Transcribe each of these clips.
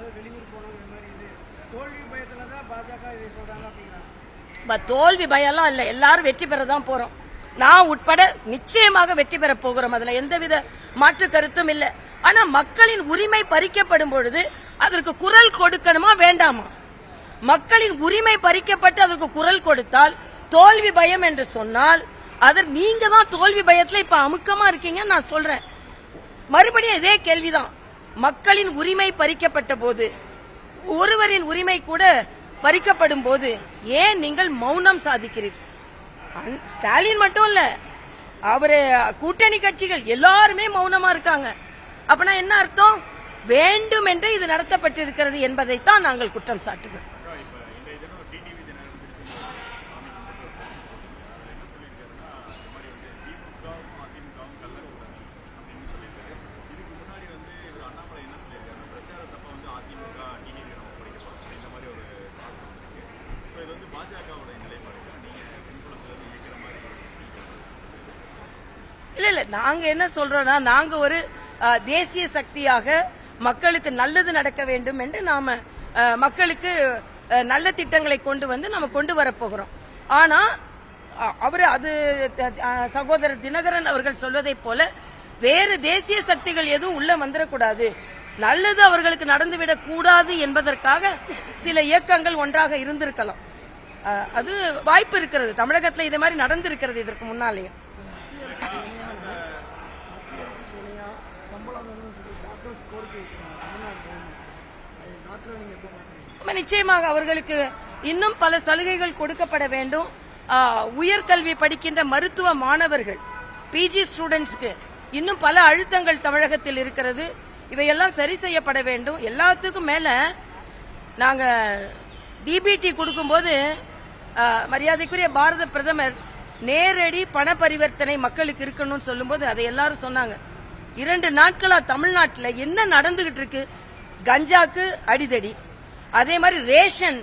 அதாவது வெளியூர் மாதிரி இது. தோல்வி பயத்துல தான் பாஜக இதை அப்படிங்கிறாங்க. தோல்வி பயம்லாம் இல்ல. எல்லாரும் வெற்றி பெற தான் போறோம். நான் உட்பட நிச்சயமாக வெற்றி பெற போகிறோம். அதுல எந்தவித மாற்று கருத்தும் இல்லை. ஆனா மக்களின் உரிமை பறிக்கப்படும் பொழுது அதற்கு குரல் கொடுக்கணுமா வேண்டாமா? மக்களின் உரிமை பறிக்கப்பட்டு அதற்கு குரல் கொடுத்தால் தோல்வி பயம் என்று சொன்னால் அதற்கு நீங்க தான் தோல்வி பயத்துல இப்ப அமுக்கமா இருக்கீங்கன்னு நான் சொல்றேன். மறுபடியும் இதே கேள்விதான். மக்களின் உரிமை பறிக்கப்பட்ட போது ஒருவரின் உரிமை கூட பறிக்கப்படும் போது ஏன் நீங்கள் மௌனம் சாதிக்கிறீர்கள் அன்- ஸ்டாலின் மட்டும் இல்ல அவரு கூட்டணி கட்சிகள் எல்லாருமே மௌனமா இருக்காங்க. அப்பனா என்ன அர்த்தம்? வேண்டும் என்று இது நடத்தப்பட்டிருக்கிறது என்பதைத்தான் நாங்கள் குற்றம் சாட்டுகிறோம். இல்ல இல்ல நாங்க என்ன சொல்றோம்னா நாங்க ஒரு தேசிய சக்தியாக மக்களுக்கு நல்லது நடக்க வேண்டும் என்று நாம மக்களுக்கு நல்ல திட்டங்களை கொண்டு வந்து நம்ம கொண்டு வரப்போகிறோம் ஆனா அ- அவரு அது சகோதரர் தினகரன் அவர்கள் சொல்வதைப் போல வேறு தேசிய சக்திகள் எதுவும் உள்ள வந்துடக்கூடாது நல்லது அவர்களுக்கு நடந்துவிடக் கூடாது என்பதற்காக சில இயக்கங்கள் ஒன்றாக இருந்திருக்கலாம். அது வாய்ப்பு இருக்கிறது. தமிழகத்துல இதே மாதிரி நடந்திருக்கிறது இதற்கு முன்னாலேயும் நிச்சயமாக அவர்களுக்கு இன்னும் பல சலுகைகள் கொடுக்கப்பட வேண்டும். உயர்கல்வி படிக்கின்ற மருத்துவ மாணவர்கள் பிஜி ஸ்டூடெண்ட்ஸ்க்கு இன்னும் பல அழுத்தங்கள் தமிழகத்தில் இருக்கிறது. இவையெல்லாம் சரி செய்யப்பட வேண்டும். எல்லாத்துக்கும் மேல நாங்க டிபிடி கொடுக்கும்போது மரியாதைக்குரிய பாரத பிரதமர் நேரடி பண பரிவர்த்தனை மக்களுக்கு இருக்கணும்னு சொல்லும்போது அதை எல்லாரும் சொன்னாங்க. இரண்டு நாட்களா தமிழ்நாட்டில் என்ன நடந்துகிட்டு இருக்கு? கஞ்சாக்கு அடிதடி. அதே மாதிரி ரேஷன்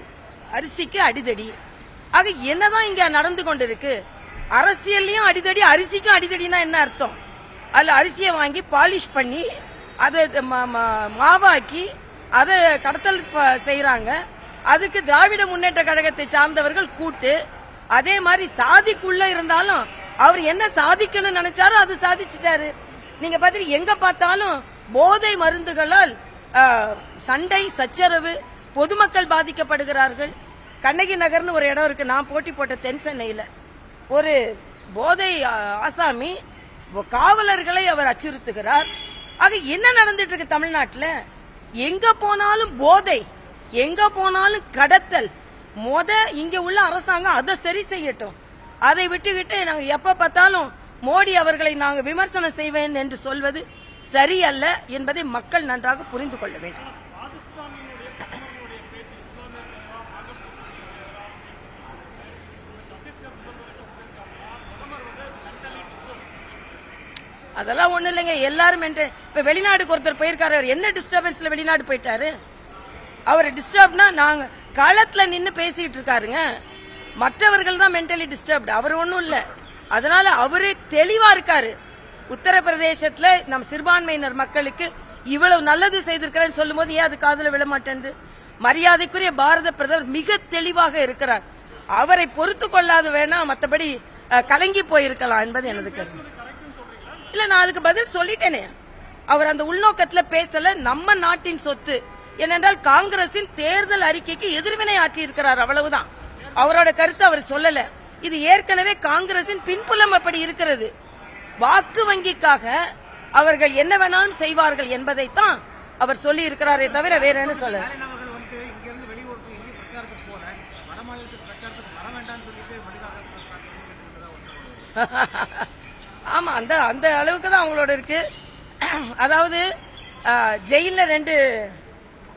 அரிசிக்கு அடிதடி. ஆக என்னதான் இங்க நடந்து கொண்டிருக்கு? அரசியல்லையும் அடிதடி அரிசிக்கும் அடிதடினா என்ன அர்த்தம்? அதுல அரிசியை வாங்கி பாலிஷ் பண்ணி அதை மாவாக்கி அதை கடத்தல் செய்யறாங்க அதுக்கு திராவிட முன்னேற்ற கழகத்தை சார்ந்தவர்கள் கூட்டு அதே மாதிரி சாதிக்குள்ள இருந்தாலும் அவர் என்ன சாதிக்கணும்னு நினைச்சாரோ அது சாதிச்சிட்டாரு. நீங்க பாத்தீங்க எங்க பார்த்தாலும் போதை மருந்துகளால் சண்டை சச்சரவு பொதுமக்கள் பாதிக்கப்படுகிறார்கள். கண்ணகி நகர்னு ஒரு இடம் இருக்கு. நான் போட்டி போட்ட தென் சென்னையில. ஒரு போதை ஆசாமி காவலர்களை அவர் அச்சுறுத்துகிறார். ஆக என்ன நடந்துட்டு இருக்கு தமிழ்நாட்டுல? எங்க போனாலும் போதை எங்க போனாலும் கடத்தல். மொத இங்க உள்ள அரசாங்கம் அதை சரி செய்யட்டும். அதை விட்டுக்கிட்டு நாங்க எப்ப பார்த்தாலும் மோடி அவர்களை நாங்க விமர்சனம் செய்வேன் என்று சொல்வது சரியல்ல என்பதை மக்கள் நன்றாக புரிந்து கொள்ள வேண்டும். அதெல்லாம் ஒண்ணு இல்லைங்க. எல்லாரும் இப்ப வெளிநாடுக்கு ஒருத்தர் போயிருக்காரு. அவர் என்ன டிஸ்டர்பன்ஸ்ல வெளிநாடு போயிட்டாரு? அவர் டிஸ்டர்ப்னா நாங்க களத்துல நின்னு பேசிட்டு இருக்காருங்க. மற்றவர்கள் தான் மென்டலி டிஸ்டர்ப்டு அவர் ஒன்றும் இல்ல. அதனால அவரே தெளிவா இருக்காரு. உத்தரப்பிரதேசத்துல நம் சிறுபான்மையினர் மக்களுக்கு இவ்வளவு நல்லது செய்திருக்கிறேன்னு சொல்லும்போது ஏன் அது காதல விட மாட்டேங்குது மரியாதைக்குரிய பாரத பிரதமர் மிக தெளிவாக இருக்கிறார். அவரை பொறுத்து கொள்ளாது வேணா மத்தபடி கலங்கி போயிருக்கலாம் என்பது எனது கருத்து. இல்ல நான் அதுக்கு பதில் சொல்லிட்டேனே. அவர் அந்த உள்நோக்கத்துல பேசல நம்ம நாட்டின் சொத்து. ஏனென்றால் காங்கிரசின் தேர்தல் அறிக்கைக்கு எதிர்வினை ஆற்றியிருக்கிறார் அவ்வளவுதான். அவரோட கருத்து அவர் சொல்லல. இது ஏற்கனவே காங்கிரசின் பின்புலம் அப்படி இருக்கிறது. வாக்கு வங்கிக்காக அவர்கள் என்ன வேணாலும் செய்வார்கள் என்பதைத்தான் அவர் சொல்லி இருக்கிறாரே தவிர வேற என்ன சொல்ல ஆமா அந்த அந்த அளவுக்கு தான் அவங்களோட இருக்கு. அதாவது அஹ், ஜெயில்ல ரெண்டு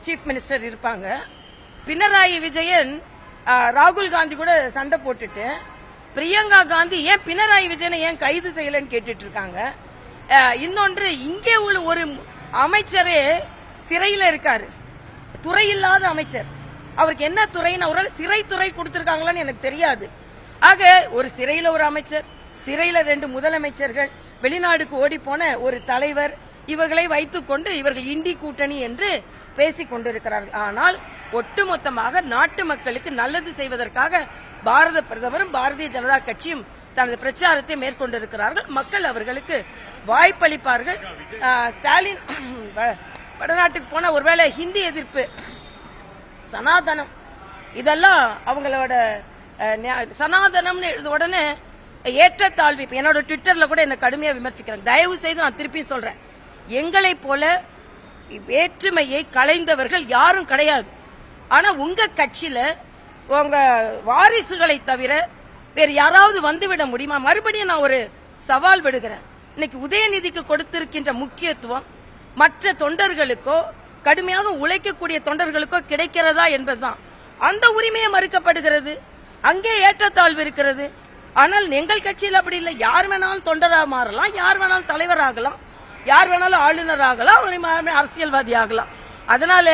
சீஃப் மினிஸ்டர் இருப்பாங்க. பினராயி விஜயன் ராகுல் காந்தி கூட சண்டை போட்டுட்டு பிரியங்கா காந்தி ஏன் பினராயி விஜயனை ஏன் கைது செய்யலன்னு கேட்டுட்டு இருக்காங்க. இன்னொன்று இங்கே உள்ள ஒரு அமைச்சரே சிறையில இருக்காரு. துறை இல்லாத அமைச்சர். அவருக்கு என்ன துறைன்னு அவரால் சிறைத்துறை கொடுத்துருக்காங்களான்னு எனக்கு தெரியாது. ஆக ஒரு சிறையில ஒரு அமைச்சர் சிறையில ரெண்டு முதலமைச்சர்கள் வெளிநாடுக்கு ஓடி போன ஒரு தலைவர் இவர்களை வைத்துக்கொண்டு இவர்கள் இண்டி கூட்டணி என்று பேசிக் கொண்டிருக்கிறார்கள் ஆனால் ஒட்டுமொத்தமாக நாட்டு மக்களுக்கு நல்லது செய்வதற்காக பாரத பிரதமரும் பாரதிய ஜனதா கட்சியும் தனது பிரச்சாரத்தை மேற்கொண்டிருக்கிறார்கள். மக்கள் அவர்களுக்கு வாய்ப்பளிப்பார்கள். ஸ்டாலின் வடநாட்டுக்கு போன ஒருவேளை ஹிந்தி எதிர்ப்பு சனாதனம் இதெல்லாம் அவங்களோட சனாதனம்னு எழுத உடனே ஏற்றத்தாழ்வு இப்போ என்னோட ட்விட்டர்ல கூட என்ன கடுமையா விமர்சிக்கிறாங்க. தயவு செய்து நான் திருப்பி சொல்றேன். எங்களை போல வேற்றுமையை களைந்தவர்கள் யாரும் கிடையாது. ஆனா உங்க கட்சியில உங்க வாரிசுகளை தவிர வேறு யாராவது வந்துவிட முடியுமா? மறுபடியும் நான் ஒரு சவால் விடுகிறேன். இன்னைக்கு உதயநிதிக்கு கொடுத்திருக்கின்ற முக்கியத்துவம் மற்ற தொண்டர்களுக்கோ கடுமையாக உழைக்கக்கூடிய தொண்டர்களுக்கோ கிடைக்கிறதா என்பதுதான். அந்த உரிமையை மறுக்கப்படுகிறது. அங்கே ஏற்றத்தாழ்வு இருக்கிறது. ஆனால் எங்கள் கட்சியில் அப்படி இல்லை. யார் வேணாலும் தொண்டராக மாறலாம் யார் வேணாலும் தலைவராகலாம் யார் வேணாலும் ஆளுநர் ஆகலாம் ஒரு அரசியல்வாதி ஆகலாம். அதனால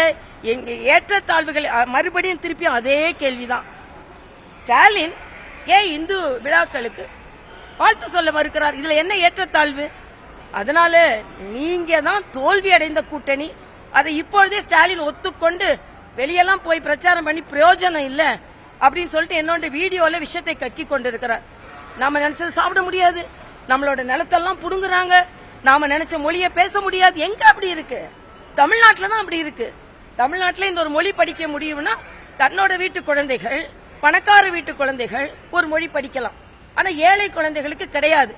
ஏற்றத்தாழ்வுகள் மறுபடியும் திருப்பியும் அதே கேள்விதான். ஸ்டாலின் ஏன் இந்து விழாக்களுக்கு வாழ்த்து சொல்ல மறுக்கிறார்? இதுல என்ன ஏற்றத்தாழ்வு அதனால நீங்க தான் தோல்வி அடைந்த கூட்டணி. அதை இப்பொழுதே ஸ்டாலின் ஒத்துக்கொண்டு வெளியெல்லாம் போய் பிரச்சாரம் பண்ணி பிரயோஜனம் இல்ல அப்படின்னு சொல்லிட்டு என்னோட வீடியோல விஷயத்தை கக்கி கொண்டிருக்கிறார். நாம நினைச்சது சாப்பிட முடியாது. நம்மளோட நிலத்தெல்லாம் புடுங்குறாங்க. நாம நினைச்ச மொழியை பேச முடியாது. எங்க அப்படி இருக்கு? தமிழ்நாட்டுல தான் அப்படி இருக்கு. தமிழ்நாட்டில் இந்த ஒரு மொழி படிக்க முடியும்னா தன்னோட வீட்டு குழந்தைகள் பணக்கார வீட்டு குழந்தைகள் ஒரு மொழி படிக்கலாம். ஆனா ஏழை குழந்தைகளுக்கு கிடையாது.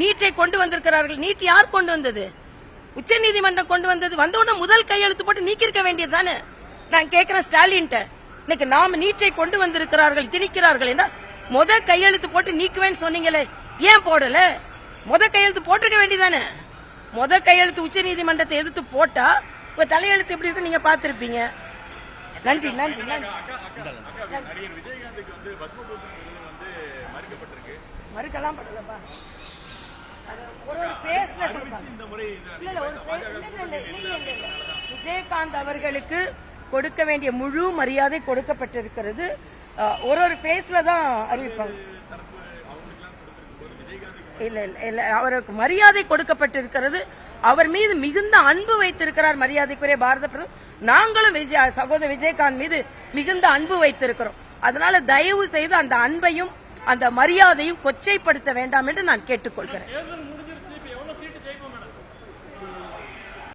நீட்டை கொண்டு வந்திருக்கிறார்கள். நீட் யார் கொண்டு வந்தது? உச்ச நீதிமன்றம் கொண்டு வந்தது. வந்த உடனே முதல் கையெழுத்து போட்டு நீக்கிருக்க வேண்டியது தானே? நான் கேட்கிறேன் ஸ்டாலின்ட்ட இன்னைக்கு நாம நீட்டை கொண்டு வந்திருக்கிறார்கள் திணிக்கிறார்கள் என்ன முத கையெழுத்து போட்டு நீக்குவேன்னு சொன்னீங்களே ஏன் போடல? முத கையெழுத்து போட்டிருக்க வேண்டியதானே முத கையெழுத்து உச்ச நீதிமன்றத்தை எதிர்த்து போட்டா உங்க தலையெழுத்து எப்படி இருக்கு நீங்க பாத்திருப்பீங்க நன்றி நன்றி நன்றி. மறுக்கலாம் படலப்பா. விஜயகாந்த் அவர்களுக்கு கொடுக்க வேண்டிய முழு மரியாதை கொடுக்கப்பட்டிருக்கிறது. ஒரு ஒரு ஃபேஸ்ல தான் அறிவிப்பாங்க. இல்ல இல்ல இல்ல அவருக்கு மரியாதை கொடுக்கப்பட்டிருக்கிறது. அவர் மீது மிகுந்த அன்பு வைத்திருக்கிறார் மரியாதைக்குரிய பாரத பிரதமர். நாங்களும் விஜய் சகோதரர் விஜயகாந்த் மீது மிகுந்த அன்பு வைத்திருக்கிறோம். அதனால தயவு செய்து அந்த அன்பையும் அந்த மரியாதையும் கொச்சைப்படுத்த வேண்டாம் என்று நான் கேட்டுக்கொள்கிறேன்.